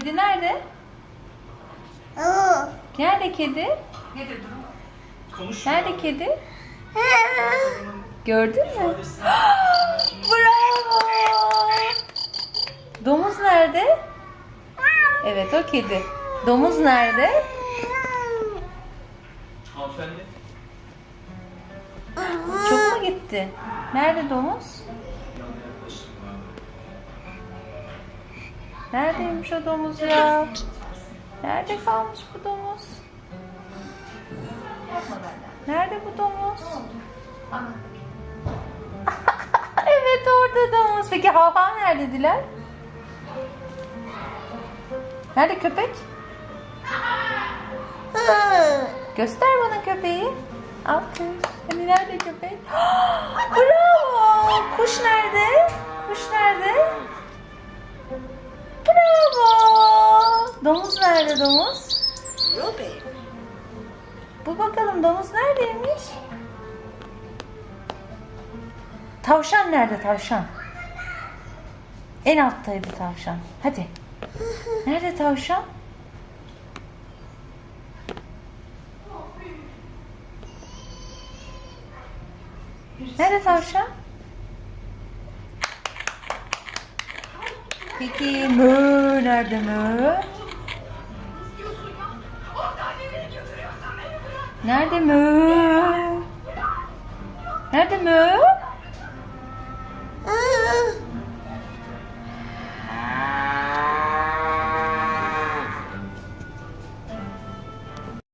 Kedi nerede? Nerede kedi? Nedir durum? Nerede kedi? Gördün mü? Bravo! Domuz nerede? Evet o kedi. Domuz nerede? Hanımefendi. Çok mu gitti? Nerede domuz? Neredeymiş o domuz ya? Nerede kalmış bu domuz? Nerede bu domuz? Evet orada domuz. Peki hav nerede Diler? Nerede köpek? Göster bana köpeği. Aferin. Hani nerede köpek? Bravo. Domuz nerede domuz? Bu bakalım domuz neredeymiş? Tavşan nerede tavşan? En alttaydı tavşan. Hadi. Nerede tavşan? Nerede tavşan? Peki mö nerede mö? Nerede mö? Nerede mö?